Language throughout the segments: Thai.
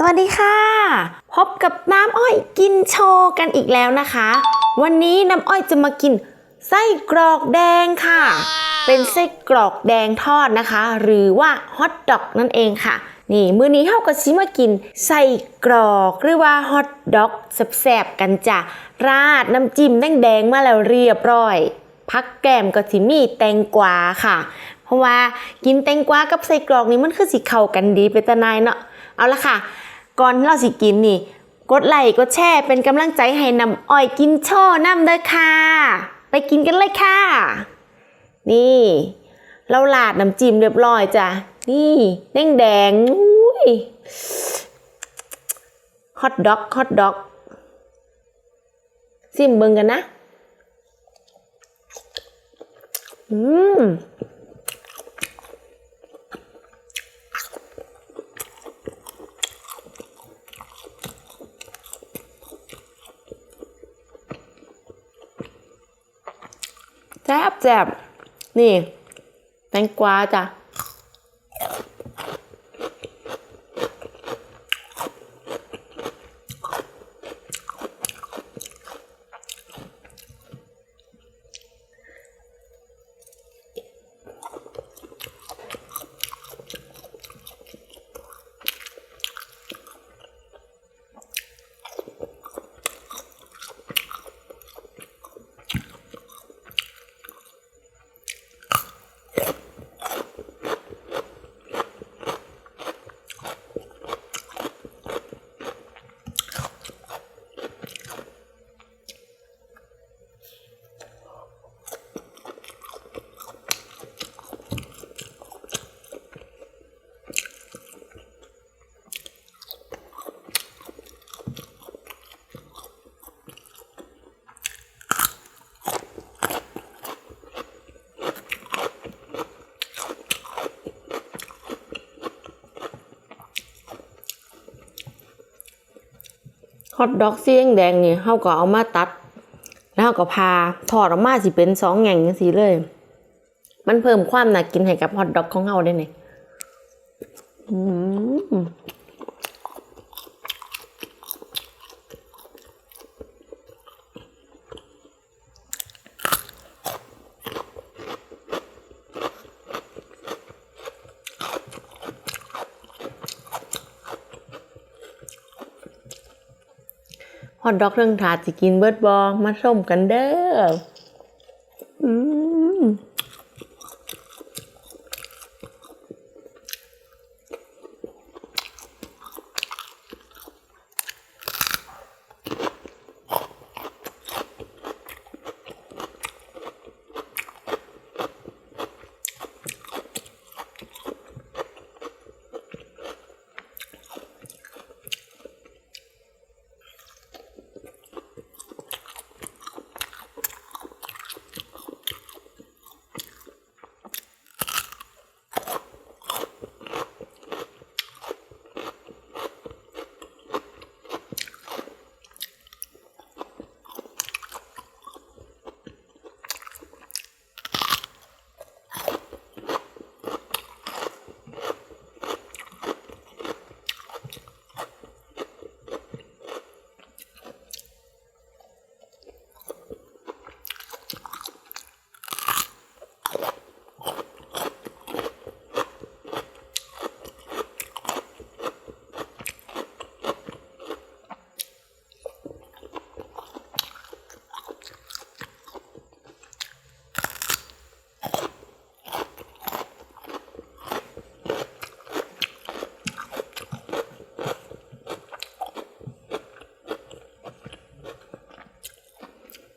สวัสดีค่ะ พบกับน้ำอ้อยกินโชว์กันอีกแล้วนะคะ วันนี้น้ำอ้อยจะมากินไส้กรอกแดงค่ะ เป็นไส้กรอกแดงทอดนะคะ หรือว่าฮอทดอกนั่นเองค่ะ นี่มื้อนี้เฮาก็สิมากินไส้กรอกหรือว่าฮอทดอกแซ่บๆกันจ้ะราดน้ำจิ้มแดงๆมาแล้วเรียบร้อย พักแกมก็สิมีแตงกวาค่ะ เพราะว่ากินแตงกวากับไส้กรอกนี่มันคือสิเข้ากันดีเป็นตานายเนาะเอาละค่ะ ก่อนเราสิกินนี่ กดไลค์กดแชร์เป็นกำลังใจให้นำอ้อยกินโช่น้ำเด้อค่ะ ไปกินกันเลยค่ะ นี่ เราลาดน้ำจิ้มเรียบร้อยจ้ะ นี่แดงแดงอุ้ยฮอทด็อกฮอทด็อกซิมเบิงกันนะ อืม แซ่บแซ่บนี่ แตงกวาจ้ะ ฮอทดอกสีแดงๆนี่เขาก็เอามาตัด แล้วเขาก็พาทอดออกมาสิเป็นสองแง่งสีเลย มันเพิ่มความน่ากินให้กับฮอทดอกของเขาได้นี่อืม ฮอตดอกเรื่องถาดสิกินเบิดบอมาชมกันเด้อม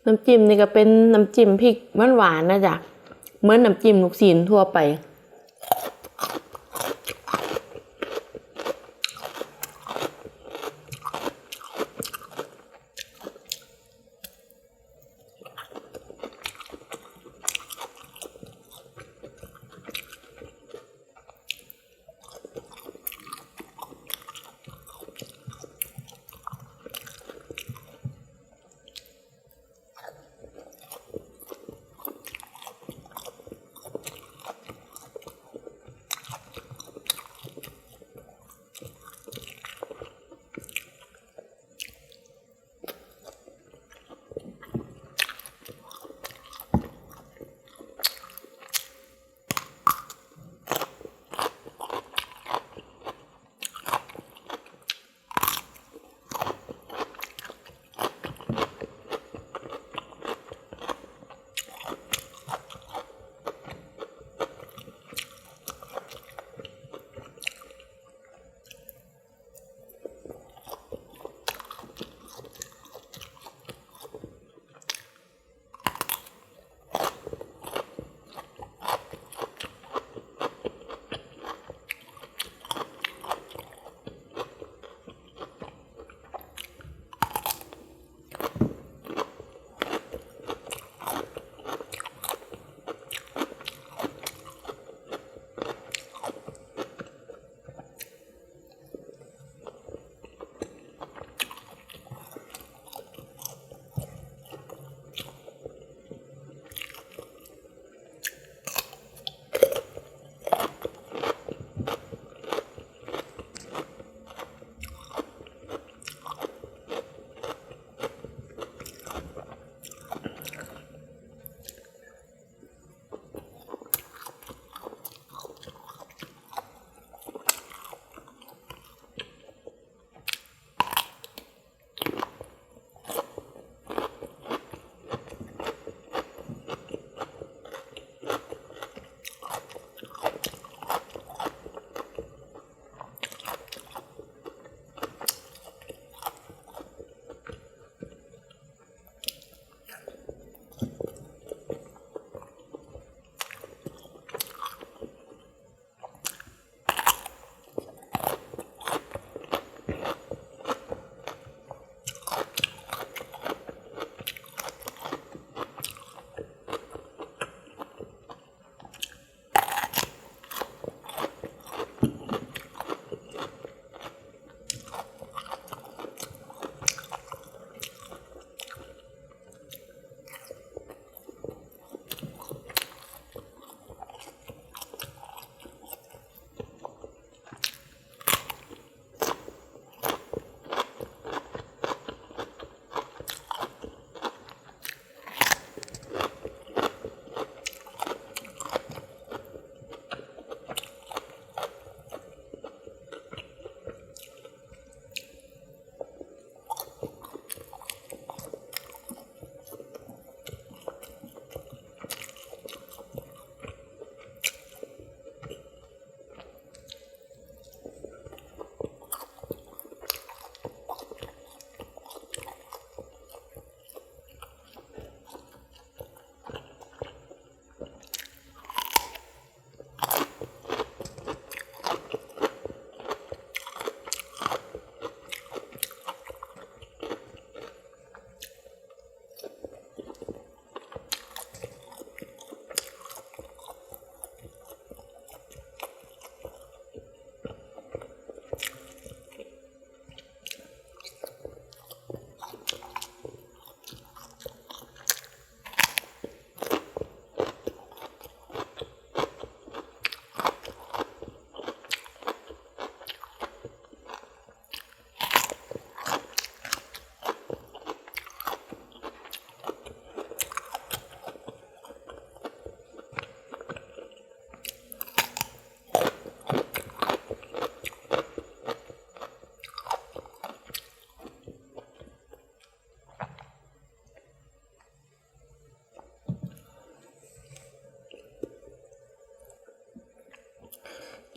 น้ำจิ้มนี่ก็เป็นน้ำจิ้มพริกหวานๆนะจ๊ะเหมือนน้ำจิ้มลูกศิลทั่วไป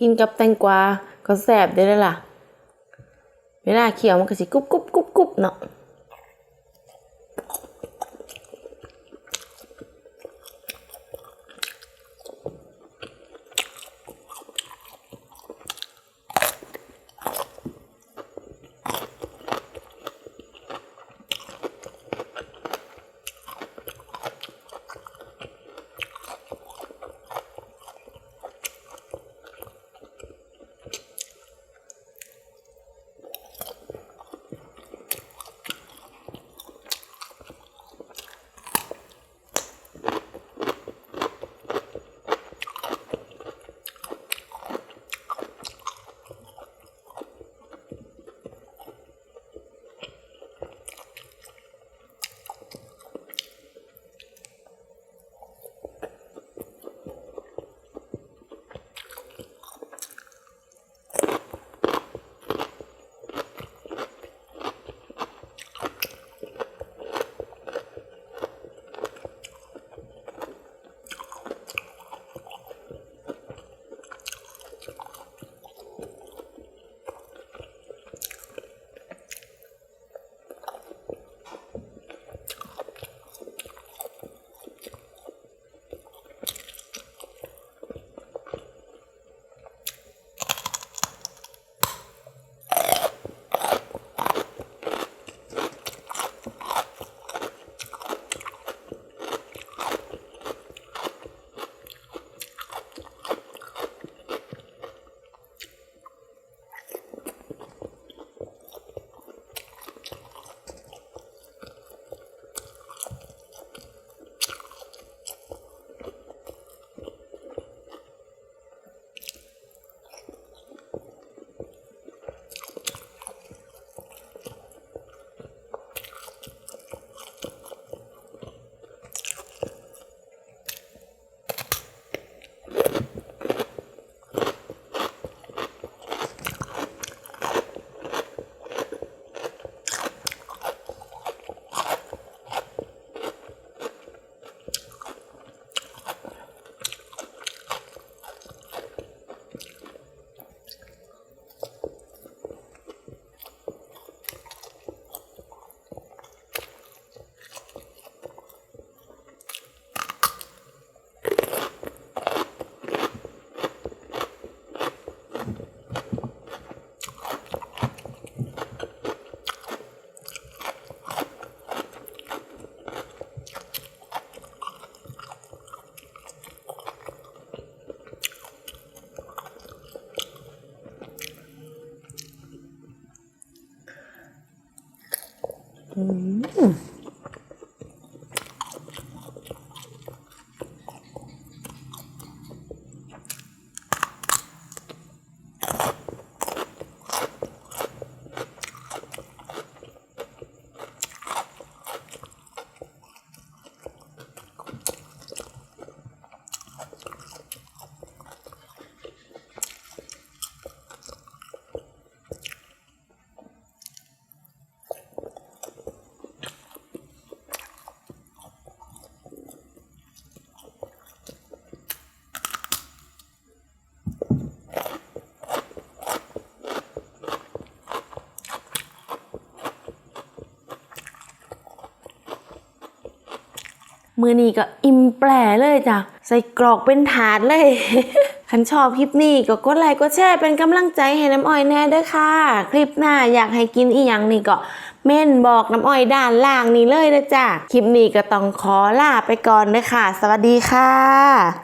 กินกับแตงกวาก็แซ่บได้แล้วล่ะ เวลาเคี่ยวมันก็สิกรุบกรุบกรุบกรุบเนาะ 嗯。 มือนี้ก็อิ่มแปรเลยจ้ะ ใส่กรอกเป็นถาดเลยคันชอบคลิปนี้ก็กดไลค์กดแชร์เป็นกำลังใจให้น้ำอ้อยแน่เด้อค่ะ คลิปหน้าอยากให้กินอีหยังนี่ก็เม่นบอกน้ำอ้อยด้านล่างนี้เลยนะจ้ะ คลิปนี้ก็ต้องขอลาไปก่อนเลยค่ะ สวัสดีค่ะ